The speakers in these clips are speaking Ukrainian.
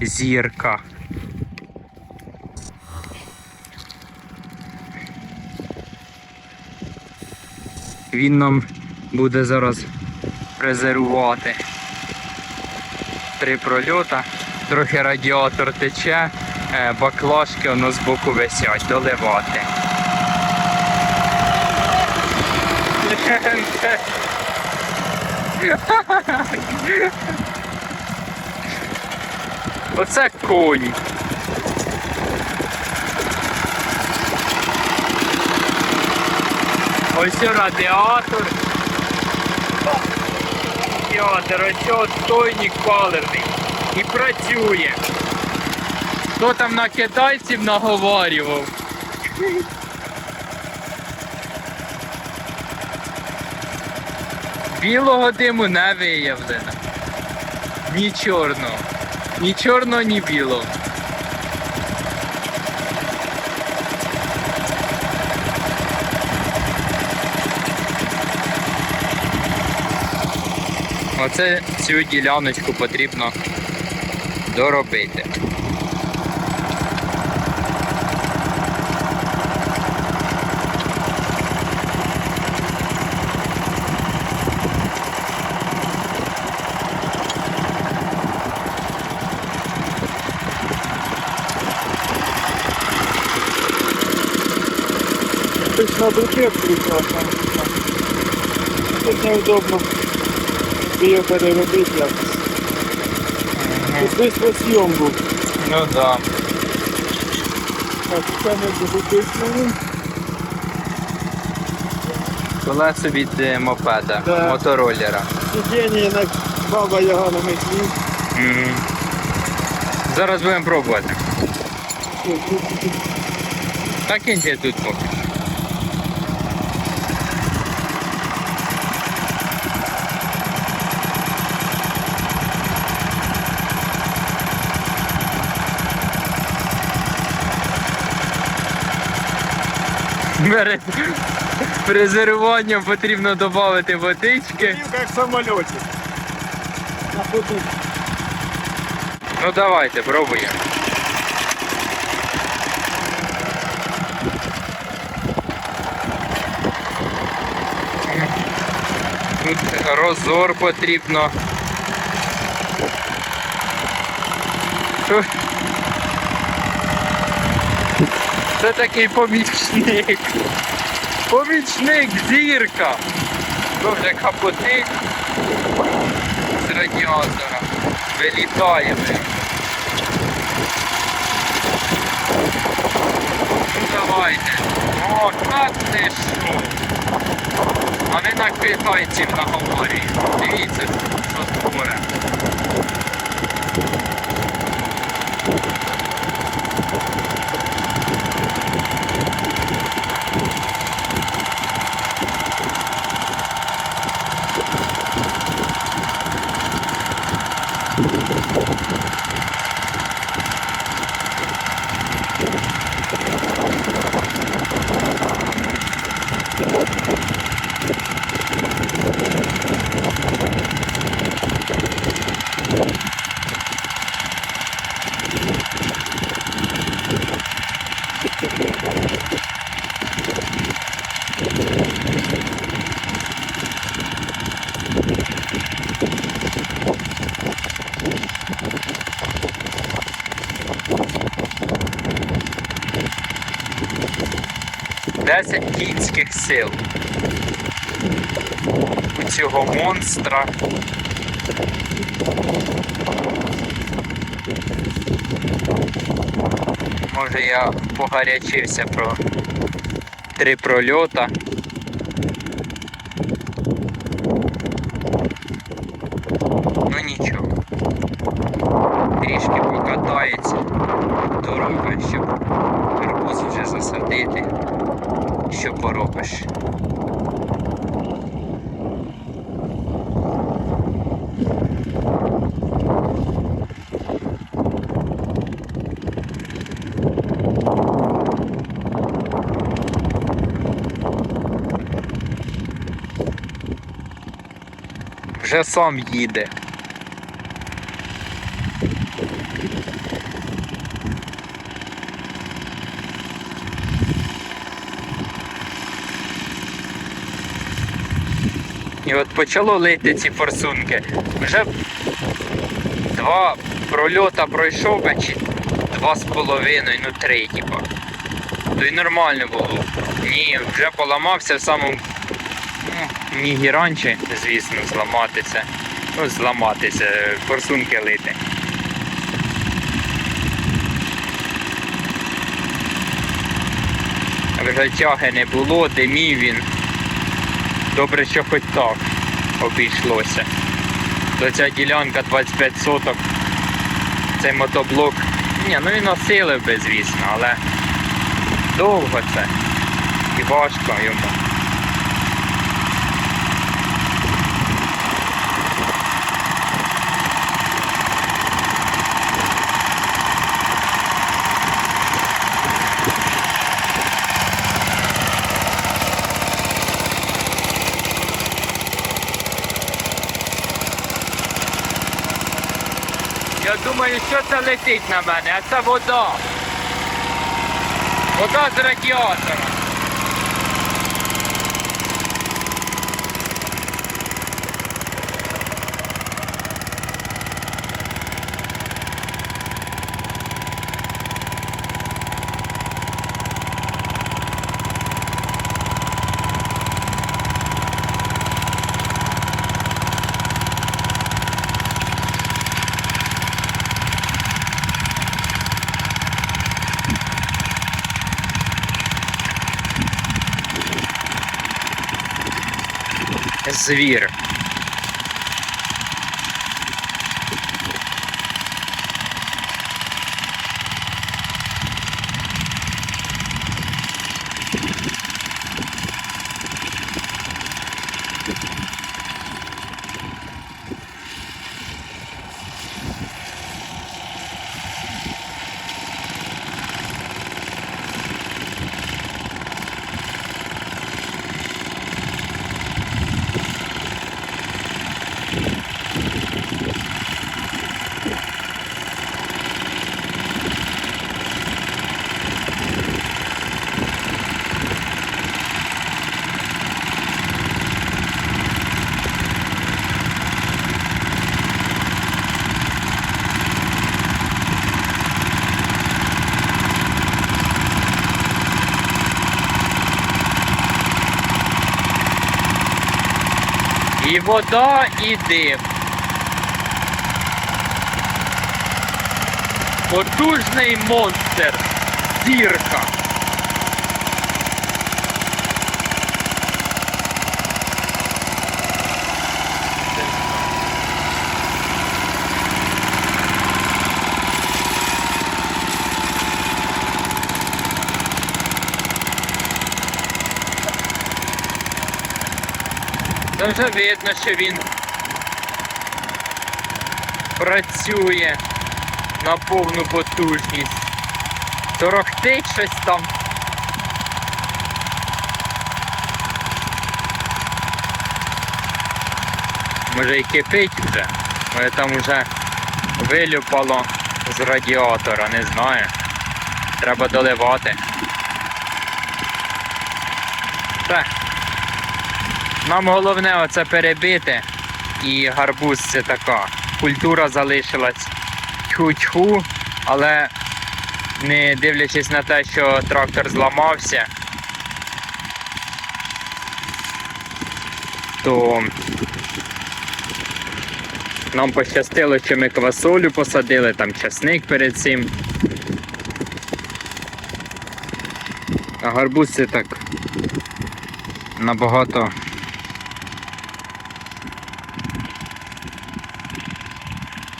зірка. Він нам буде зараз резервувати три прольота, трохи радіатор тече, е, баклажки воно з боку висять, доливати. Оце конь. Ось радіатор. Радіатор, ось отстойник паливний. І працює. Хто там на китайців наговарював? Білого диму не виявлено. Ні чорного. Ні чорного, ні білого. Оце цю діляночку потрібно доробити. На бруке прекрасно. Тут неудобно її переробити якось. Тут десь розйом був. Ну да. Так, це не записано. Колесо від е, мопеда, Да. мотороллера. Сидіння на баба Яга на. Мгм. Зараз будемо пробувати. Так і тут поки. Перед презервуванням потрібно додати водички. Як в самоліті. На ходу. Ну давайте, пробуємо. Тут розор потрібно. Це такий помічник. Помічник зірка. Дуже капоти з радіатора. Вилітаємо. Ну, давайте. О, так ти що? А ми так китайців наговорюємо. Дивіться, що створимо. 10 кінських сил у цього монстра. Може я погарячився про три прольота. Ну нічого. Трішки покатається дорога, щоб гарбуз вже засадити. Що поробиш? вже сам їде. І от почало лити ці форсунки. Вже два прольота пройшов би чи два з половиною, ну три, типа. То й нормально було. Ні, вже поламався в самому міг раніше, звісно, зламатися. Ну, зламатися, форсунки лити. Вже тяги не було, димів він. Добре, що хоч так обійшлося. То ця ділянка 25 соток. Цей мотоблок. Ні, ну він осилив би, звісно, але довго це. І важко йому. Я думаю, що це летить на мене, а це вода. Вода з радіатора. Звір. І вода, і дим. Потужний монстр. Зірка. Та вже видно, що він працює на повну потужність. Торохтить щось там. Може і кипить вже, може там вже вилюпало з радіатора, не знаю. Треба доливати. Так. Нам головне оце перебити. І гарбуз це така. Культура залишилась тьху-тьху, але не дивлячись на те, що трактор зламався, то нам пощастило, що ми квасолю посадили, там часник перед цим. А гарбуз це так набагато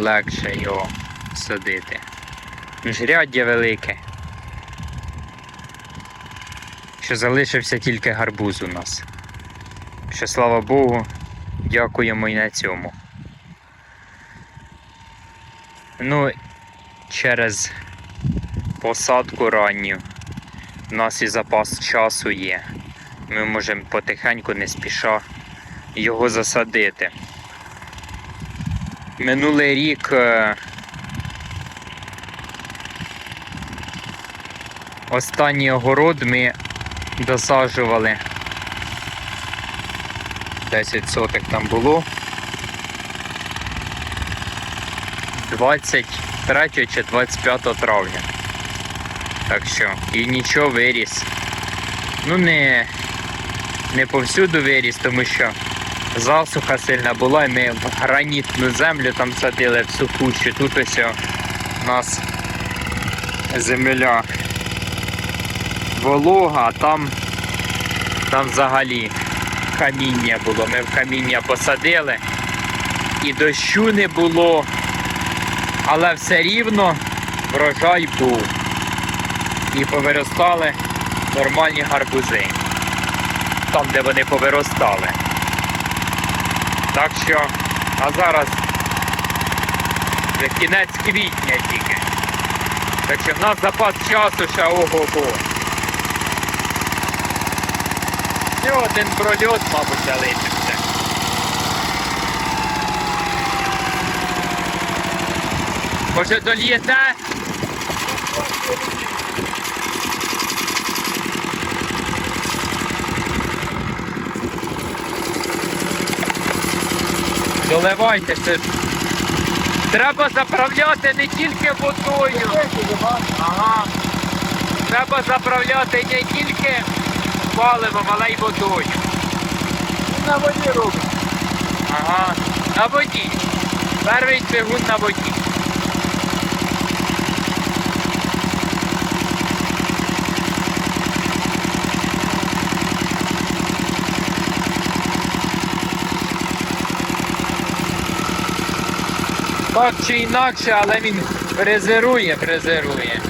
легше його садити. Міжряддя велике. Що залишився тільки гарбуз у нас. Що слава Богу, дякуємо і на цьому. Ну, через посадку ранню у нас і запас часу є. Ми можемо потихеньку, не спіша його засадити. Минулий рік е, останній огород ми досаджували 10 соток там було. 23 чи 25 травня. Так що, і нічого виріс. Ну не, не повсюду виріс, тому що засуха сильна була, і ми в гранітну землю там садили в сухущу. Тут ось у нас земля волога, а там, там взагалі каміння було. Ми в каміння посадили і дощу не було, але все рівно врожай був. І повиростали нормальні гарбузи. Там, де вони повиростали. Так що, а зараз кінець квітня тільки. Так що в нас запас часу ще ого-го. І один прольот, мабуть, залишився. Може дольєте? Доливайте ще. Треба заправляти не тільки водою. Ага. Треба заправляти не тільки паливом, але й водою. На воді робимо. Ага. На воді. Перший двигун на воді. Так чи інакше, але він презирує, фрезерує.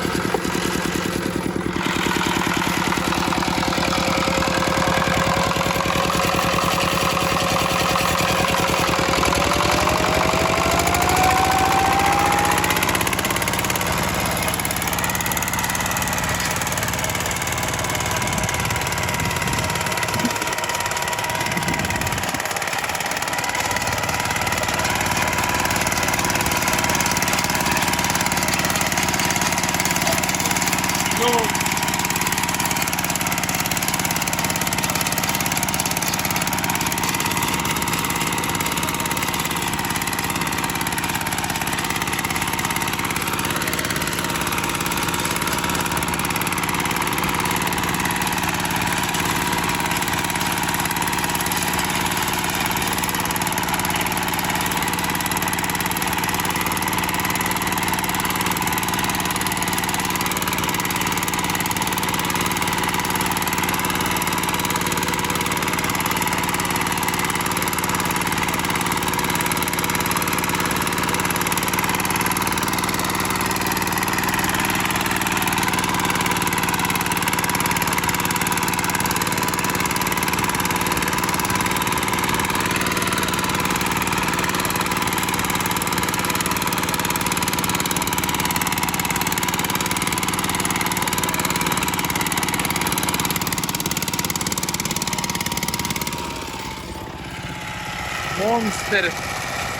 Монстр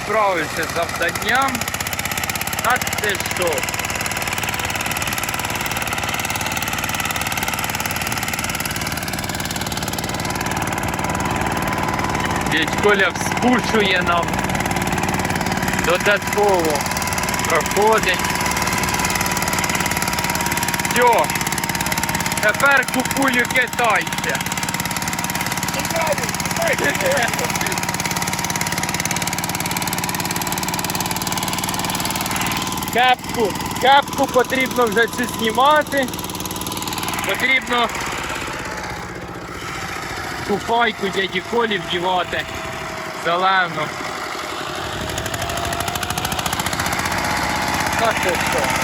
справився з завданням. Та це що? Дядь Коля вспушує нам. Додатково проходить. Все. Тепер купую китайця. Кепку, кепку потрібно вже цю знімати. Потрібно купайку дяді Колі вдівати. Зелену. Та це що?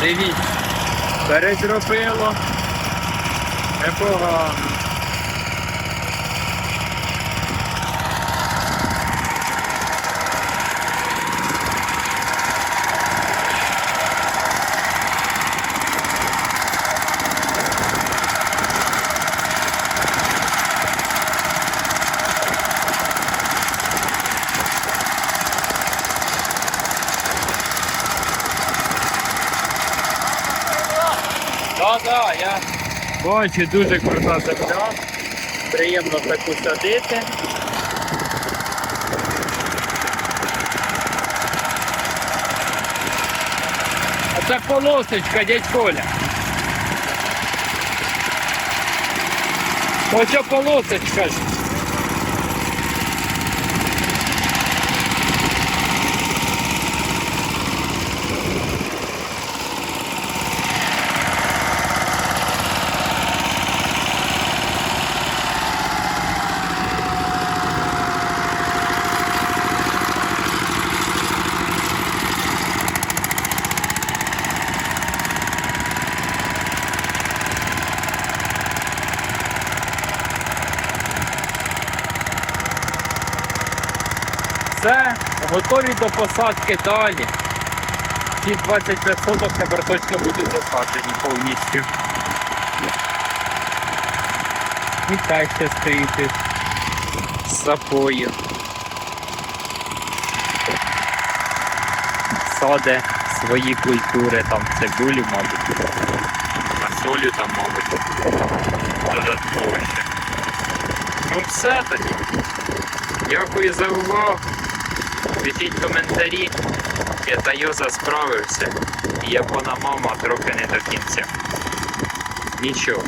Дивіться. Перезробило. Непогано. Да, да, я бачу дуже крута земля. Приємно таку садити. А це полосочка, дядь Коля. Ось полосочка ж. Все, готові до посадки далі. Ці 25 соток тепер точно будуть засаджені повністю. І так ще стоїть з сапою. Саде свої культури, там цибулю, мабуть. Фасолю там, мабуть. Додатково ще. Ну все тоді. Дякую за увагу. Пишіть коментарі. Я Йоза справився. І Япона мама трохи не до кінця. Нічого.